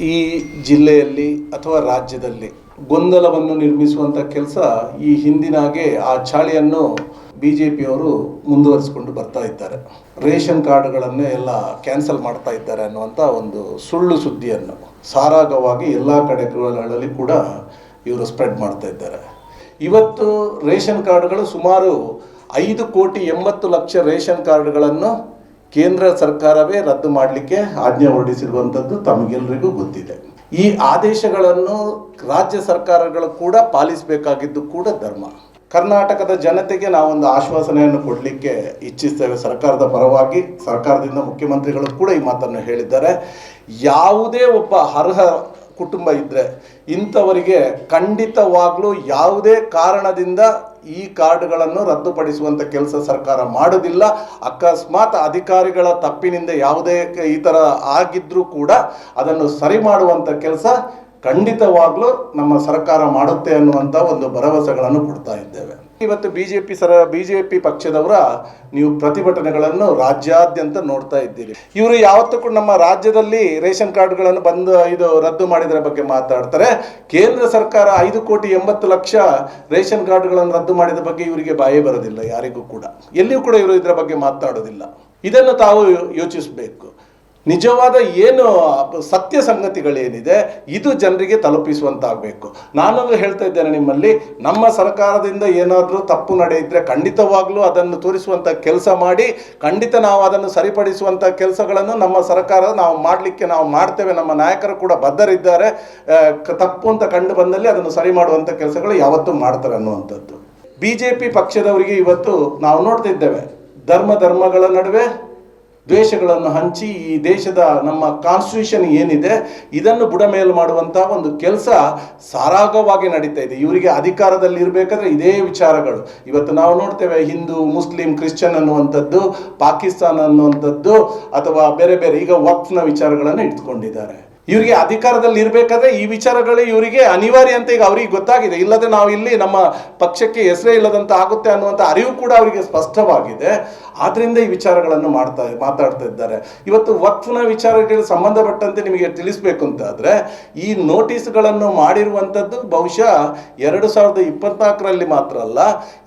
ಈ ಜಿಲ್ಲೆಯಲ್ಲಿ ಅಥವಾ ರಾಜ್ಯದಲ್ಲಿ ಗೊಂದಲವನ್ನು ನಿರ್ಮಿಸುವಂಥ ಕೆಲಸ ಈ ಹಿಂದಿನಾಗೆ ಆ ಚಾಳಿಯನ್ನು ಬಿ ಜೆ ಪಿಯವರು ಮುಂದುವರಿಸಿಕೊಂಡು ಬರ್ತಾ ಇದ್ದಾರೆ. ರೇಷನ್ ಕಾರ್ಡ್ಗಳನ್ನು ಎಲ್ಲ ಕ್ಯಾನ್ಸಲ್ ಮಾಡ್ತಾ ಇದ್ದಾರೆ ಅನ್ನುವಂಥ ಒಂದು ಸುಳ್ಳು ಸುದ್ದಿಯನ್ನು ಸಾರಾಗವಾಗಿ ಎಲ್ಲ ಕಡೆಗಳಲ್ಲಿ ಕೂಡ ಇವರು ಸ್ಪ್ರೆಡ್ ಮಾಡ್ತಾ ಇದ್ದಾರೆ. ಇವತ್ತು ರೇಷನ್ ಕಾರ್ಡ್ಗಳು ಸುಮಾರು ಐದು ಕೋಟಿ ಎಂಬತ್ತು ಲಕ್ಷ ರೇಷನ್ ಕಾರ್ಡ್ಗಳನ್ನು ಕೇಂದ್ರ ಸರ್ಕಾರವೇ ರದ್ದು ಮಾಡಲಿಕ್ಕೆ ಆಜ್ಞೆ ಹೊರಡಿಸಿರುವಂಥದ್ದು ತಮಗೆಲ್ಲರಿಗೂ ಗೊತ್ತಿದೆ. ಈ ಆದೇಶಗಳನ್ನು ರಾಜ್ಯ ಸರ್ಕಾರಗಳು ಕೂಡ ಪಾಲಿಸಬೇಕಾಗಿದ್ದು ಕೂಡ ಧರ್ಮ. ಕರ್ನಾಟಕದ ಜನತೆಗೆ ನಾವೊಂದು ಆಶ್ವಾಸನೆಯನ್ನು ಕೊಡಲಿಕ್ಕೆ ಇಚ್ಛಿಸ್ತೇವೆ ಸರ್ಕಾರದ ಪರವಾಗಿ. ಸರ್ಕಾರದಿಂದ ಮುಖ್ಯಮಂತ್ರಿಗಳು ಕೂಡ ಈ ಮಾತನ್ನು ಹೇಳಿದ್ದಾರೆ. ಯಾವುದೇ ಒಬ್ಬ ಅರ್ಹ ಕುಟುಂಬ ಇದ್ದರೆ ಇಂಥವರಿಗೆ ಖಂಡಿತವಾಗ್ಲೂ ಯಾವುದೇ ಕಾರಣದಿಂದ ಈ ಕಾರ್ಡ್ಗಳನ್ನು ರದ್ದುಪಡಿಸುವಂಥ ಕೆಲಸ ಸರ್ಕಾರ ಮಾಡೋದಿಲ್ಲ. ಅಕಸ್ಮಾತ್ ಅಧಿಕಾರಿಗಳ ತಪ್ಪಿನಿಂದ ಯಾವುದೇ ಈ ಥರ ಆಗಿದ್ರೂ ಕೂಡ ಅದನ್ನು ಸರಿ ಮಾಡುವಂಥ ಕೆಲಸ ಖಂಡಿತವಾಗಲೂ ನಮ್ಮ ಸರ್ಕಾರ ಮಾಡುತ್ತೆ ಅನ್ನುವಂಥ ಒಂದು ಭರವಸೆಗಳನ್ನು ಕೊಡ್ತಾ ಇದ್ದೇವೆ. ಇವತ್ತು ಬಿ ಜೆ ಪಿ ಸರ ಬಿ ಜೆ ಪಿ ಪಕ್ಷದವರ ನೀವು ಪ್ರತಿಭಟನೆಗಳನ್ನು ರಾಜ್ಯಾದ್ಯಂತ ನೋಡ್ತಾ ಇದ್ದೀರಿ. ಇವರು ಯಾವತ್ತೂ ಕೂಡ ನಮ್ಮ ರಾಜ್ಯದಲ್ಲಿ ರೇಷನ್ ಕಾರ್ಡ್ಗಳನ್ನು ಬಂದು, ಇದು ರದ್ದು ಮಾಡಿದ್ರ ಬಗ್ಗೆ ಮಾತಾಡ್ತಾರೆ. ಕೇಂದ್ರ ಸರ್ಕಾರ ಐದು ಕೋಟಿ ಎಂಬತ್ತು ಲಕ್ಷ ರೇಷನ್ ಕಾರ್ಡ್ಗಳನ್ನು ರದ್ದು ಮಾಡಿದ ಬಗ್ಗೆ ಇವರಿಗೆ ಬಾಯಿ ಬರೋದಿಲ್ಲ ಯಾರಿಗೂ ಕೂಡ. ಎಲ್ಲಿಯೂ ಕೂಡ ಇವರು ಇದರ ಬಗ್ಗೆ ಮಾತಾಡೋದಿಲ್ಲ. ಇದನ್ನು ತಾವು ಯೋಚಿಸಬೇಕು. ನಿಜವಾದ ಏನು ಸತ್ಯ ಸಂಗತಿಗಳೇನಿದೆ, ಇದು ಜನರಿಗೆ ತಲುಪಿಸುವಂತಾಗಬೇಕು. ನಾನು ಹೇಳ್ತಾ ಇದ್ದೇನೆ ನಿಮ್ಮಲ್ಲಿ, ನಮ್ಮ ಸರ್ಕಾರದಿಂದ ಏನಾದರೂ ತಪ್ಪು ನಡೆಯಿದ್ರೆ ಖಂಡಿತವಾಗ್ಲೂ ಅದನ್ನು ತೋರಿಸುವಂಥ ಕೆಲಸ ಮಾಡಿ, ಖಂಡಿತ ನಾವು ಅದನ್ನು ಸರಿಪಡಿಸುವಂಥ ಕೆಲಸಗಳನ್ನು ನಮ್ಮ ಸರ್ಕಾರ ನಾವು ಮಾಡಲಿಕ್ಕೆ ನಾವು ಮಾಡ್ತೇವೆ, ನಮ್ಮ ನಾಯಕರು ಕೂಡ ಬದ್ಧರಿದ್ದಾರೆ. ತಪ್ಪು ಅಂತ ಕಂಡು ಬಂದಲ್ಲಿ ಅದನ್ನು ಸರಿ ಮಾಡುವಂಥ ಕೆಲಸಗಳು ಯಾವತ್ತೂ ಮಾಡ್ತಾರೆ ಅನ್ನುವಂಥದ್ದು. ಬಿ ಜೆ ಪಿ ಪಕ್ಷದವರಿಗೆ ಇವತ್ತು ನಾವು ನೋಡ್ತಿದ್ದೇವೆ ಧರ್ಮ ಧರ್ಮಗಳ ನಡುವೆ ದ್ವೇಷಗಳನ್ನು ಹಂಚಿ ಈ ದೇಶದ ನಮ್ಮ ಕಾನ್ಸ್ಟಿಟ್ಯೂಷನ್ ಏನಿದೆ, ಇದನ್ನು ಬುಡಮೇಲು ಮಾಡುವಂತಹ ಒಂದು ಕೆಲಸ ಸಾರಾಗವಾಗಿ ನಡೀತಾ ಇದೆ. ಇವರಿಗೆ ಅಧಿಕಾರದಲ್ಲಿ ಇರಬೇಕಾದ್ರೆ ಇದೇ ವಿಚಾರಗಳು. ಇವತ್ತು ನಾವು ನೋಡ್ತೇವೆ ಹಿಂದೂ, ಮುಸ್ಲಿಂ, ಕ್ರಿಶ್ಚಿಯನ್ ಅನ್ನುವಂಥದ್ದು, ಪಾಕಿಸ್ತಾನ ಅನ್ನುವಂಥದ್ದು, ಅಥವಾ ಬೇರೆ ಬೇರೆ ಈಗ ವಕ್ಫ್ನ ವಿಚಾರಗಳನ್ನು ಇಟ್ಕೊಂಡಿದ್ದಾರೆ. ಇವರಿಗೆ ಅಧಿಕಾರದಲ್ಲಿ ಇರಬೇಕಾದ್ರೆ ಈ ವಿಚಾರಗಳು ಇವರಿಗೆ ಅನಿವಾರ್ಯ ಅಂತ ಈಗ ಅವರಿಗೆ ಗೊತ್ತಾಗಿದೆ. ಇಲ್ಲದೆ ನಾವು ಇಲ್ಲಿ ನಮ್ಮ ಪಕ್ಷಕ್ಕೆ ಹೆಸರೇ ಇಲ್ಲದಂತ ಆಗುತ್ತೆ ಅನ್ನುವಂಥ ಅರಿವು ಕೂಡ ಅವರಿಗೆ ಸ್ಪಷ್ಟವಾಗಿದೆ. ಆದ್ರಿಂದ ಈ ವಿಚಾರಗಳನ್ನು ಮಾಡ್ತಾ ಮಾತಾಡ್ತಾ ಇದ್ದಾರೆ. ಇವತ್ತು ವಕ್ಫ್ನ ವಿಚಾರಗಳಿಗೆ ಸಂಬಂಧಪಟ್ಟಂತೆ ನಿಮಗೆ ತಿಳಿಸ್ಬೇಕು ಅಂತ ಆದ್ರೆ ಈ ನೋಟಿಸ್ಗಳನ್ನು ಮಾಡಿರುವಂಥದ್ದು ಬಹುಶಃ ಎರಡು ಸಾವಿರದ ಇಪ್ಪತ್ನಾಲ್ಕರಲ್ಲಿ ಮಾತ್ರ ಅಲ್ಲ,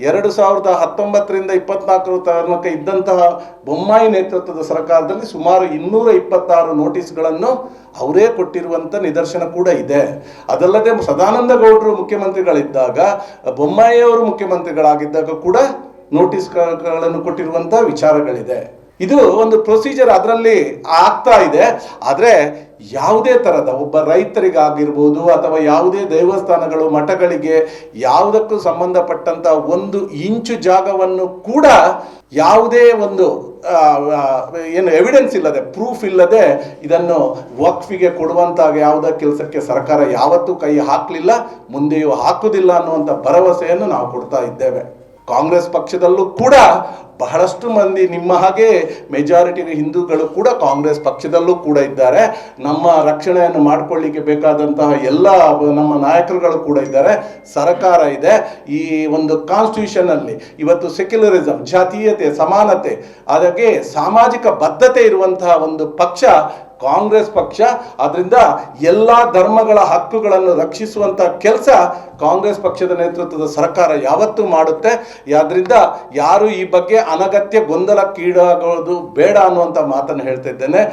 ಎರಡು ಸಾವಿರದ ಹತ್ತೊಂಬತ್ತರಿಂದ ಇಪ್ಪತ್ನಾಲ್ಕರ ತನಕ ಇದ್ದಂತಹ ಬೊಮ್ಮಾಯಿ ನೇತೃತ್ವದ ಸರ್ಕಾರದಲ್ಲಿ ಸುಮಾರು ಇನ್ನೂರ ಇಪ್ಪತ್ತಾರು ನೋಟಿಸ್ಗಳನ್ನು ಅವರೇ ಕೊಟ್ಟಿರುವಂಥ ನಿದರ್ಶನ ಕೂಡ ಇದೆ. ಅದಲ್ಲದೆ ಸದಾನಂದ ಗೌಡರು ಮುಖ್ಯಮಂತ್ರಿಗಳಿದ್ದಾಗ, ಬೊಮ್ಮಾಯಿಯವರು ಮುಖ್ಯಮಂತ್ರಿಗಳಾಗಿದ್ದಾಗ ಕೂಡ ನೋಟಿಸ್ಗಳನ್ನು ಕೊಟ್ಟಿರುವಂಥ ವಿಚಾರಗಳಿದೆ. ಇದು ಒಂದು ಪ್ರೊಸೀಜರ್ ಅದರಲ್ಲಿ ಆಗ್ತಾ ಇದೆ. ಆದರೆ ಯಾವುದೇ ಥರದ ಒಬ್ಬ ರೈತರಿಗಾಗಿರ್ಬೋದು ಅಥವಾ ಯಾವುದೇ ದೇವಸ್ಥಾನಗಳು, ಮಠಗಳಿಗೆ ಯಾವುದಕ್ಕೂ ಸಂಬಂಧಪಟ್ಟಂತ ಒಂದು ಇಂಚು ಜಾಗವನ್ನು ಕೂಡ ಯಾವುದೇ ಒಂದು ಏನು ಎವಿಡೆನ್ಸ್ ಇಲ್ಲದೆ ಪ್ರೂಫ್ ಇಲ್ಲದೆ ಇದನ್ನು ವಕ್ಫಿಗೆ ಕೊಡುವಂತಹ ಯಾವುದೇ ಕೆಲಸಕ್ಕೆ ಸರ್ಕಾರ ಯಾವತ್ತೂ ಕೈ ಹಾಕಲಿಲ್ಲ, ಮುಂದೆಯೂ ಹಾಕುವುದಿಲ್ಲ ಅನ್ನುವಂಥ ಭರವಸೆಯನ್ನು ನಾವು ಕೊಡ್ತಾ ಇದ್ದೇವೆ. ಕಾಂಗ್ರೆಸ್ ಪಕ್ಷದಲ್ಲೂ ಕೂಡ ಬಹಳಷ್ಟು ಮಂದಿ ನಿಮ್ಮ ಹಾಗೆ ಮೆಜಾರಿಟಿ ಹಿಂದೂಗಳು ಕೂಡ ಕಾಂಗ್ರೆಸ್ ಪಕ್ಷದಲ್ಲೂ ಕೂಡ ಇದ್ದಾರೆ. ನಮ್ಮ ರಕ್ಷಣೆಯನ್ನು ಮಾಡಿಕೊಳ್ಳಿಕ್ಕೆ ಬೇಕಾದಂತಹ ಎಲ್ಲ ನಮ್ಮ ನಾಯಕರುಗಳು ಕೂಡ ಇದ್ದಾರೆ. ಸರ್ಕಾರ ಇದೆ. ಈ ಒಂದು ಕಾನ್ಸ್ಟಿಟ್ಯೂಷನ್ ಅಲ್ಲಿ ಇವತ್ತು ಸೆಕ್ಯುಲರಿಸಂ ಜಾತೀಯತೆ, ಸಮಾನತೆ ಅದಕ್ಕೆ ಸಾಮಾಜಿಕ ಬದ್ಧತೆ ಇರುವಂತಹ ಒಂದು ಪಕ್ಷ ಕಾಂಗ್ರೆಸ್ ಪಕ್ಷ ಅದರಿಂದ ಎಲ್ಲ ಧರ್ಮಗಳ ಹಕ್ಕುಗಳನ್ನು ರಕ್ಷಿಸುವಂತ ಕೆಲಸ ಕಾಂಗ್ರೆಸ್ ಪಕ್ಷದ ನೇತೃತ್ವದ ಸರ್ಕಾರ ಯಾವತ್ತೂ ಮಾಡುತ್ತೆ. ಆದ್ರಿಂದ ಯಾರು ಈ ಬಗ್ಗೆ ಅನಗತ್ಯ ಗೊಂದಲಕ್ಕೀಡಾಗೋದು ಬೇಡ ಅನ್ನುವಂಥ ಮಾತನ್ನು ಹೇಳ್ತಾ ಇದ್ದೇನೆ.